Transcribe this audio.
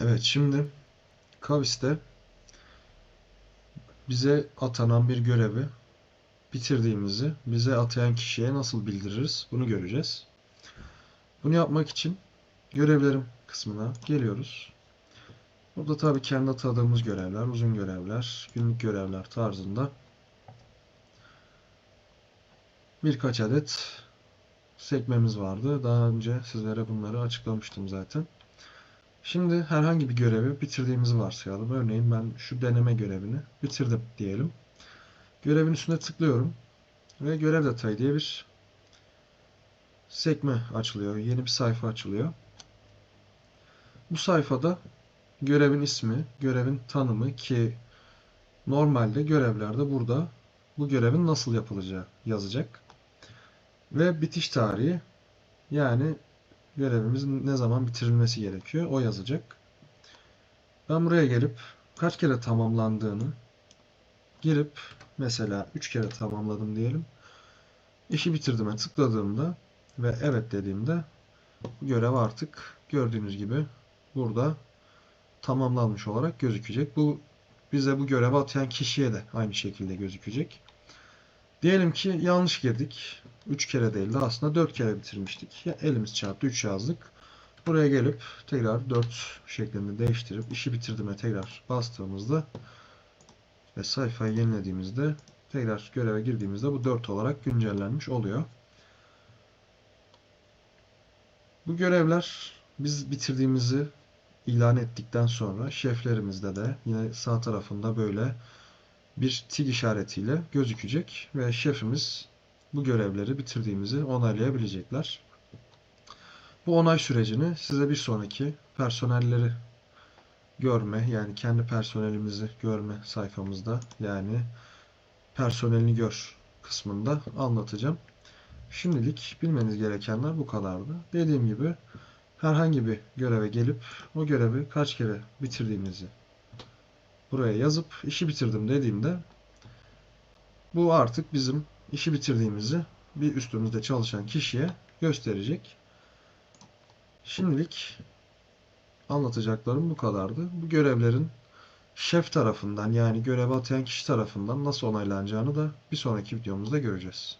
Evet şimdi Kavis'te bize atanan bir görevi bitirdiğimizi bize atayan kişiye nasıl bildiririz bunu göreceğiz. Bunu yapmak için görevlerim kısmına geliyoruz. Burada tabii kendi atadığımız görevler, uzun görevler, günlük görevler tarzında birkaç adet sekmemiz vardı. Daha önce sizlere bunları açıklamıştım zaten. Şimdi herhangi bir görevi bitirdiğimizi varsayalım. Örneğin ben şu deneme görevini bitirdim diyelim. Görevin üstüne tıklıyorum ve görev detayı diye bir sekme açılıyor. Yeni bir sayfa açılıyor. Bu sayfada görevin ismi, görevin tanımı ki normalde görevlerde burada bu görevin nasıl yapılacağı yazacak. Ve bitiş tarihi yani görevimizin ne zaman bitirilmesi gerekiyor o yazacak. Ben buraya gelip kaç kere tamamlandığını girip mesela 3 kere tamamladım diyelim. İşi bitirdiğime tıkladığımda ve evet dediğimde görev artık gördüğünüz gibi burada tamamlanmış olarak gözükecek. Bu bize bu görevi atayan kişiye de aynı şekilde gözükecek. Diyelim ki yanlış girdik. 3 kere değil de aslında 4 kere bitirmiştik. Ya elimiz çarptı 3 yazdık. Buraya gelip tekrar 4 şeklinde değiştirip işi bitirdiğime tekrar bastığımızda ve sayfayı yenilediğimizde tekrar göreve girdiğimizde bu 4 olarak güncellenmiş oluyor. Bu görevler biz bitirdiğimizi ilan ettikten sonra şeflerimizde de yine sağ tarafında böyle bir tik işaretiyle gözükecek ve şefimiz bu görevleri bitirdiğimizi onaylayabilecekler. Bu onay sürecini size bir sonraki personelleri görme yani kendi personelimizi görme sayfamızda yani personelini gör kısmında anlatacağım. Şimdilik bilmeniz gerekenler bu kadardı. Dediğim gibi herhangi bir göreve gelip o görevi kaç kere bitirdiğimizi buraya yazıp işi bitirdim dediğimde bu artık bizim işi bitirdiğimizi bir üstümüzde çalışan kişiye gösterecek. Şimdilik anlatacaklarım bu kadardı. Bu görevlerin şef tarafından yani görev atayan kişi tarafından nasıl onaylanacağını da bir sonraki videomuzda göreceğiz.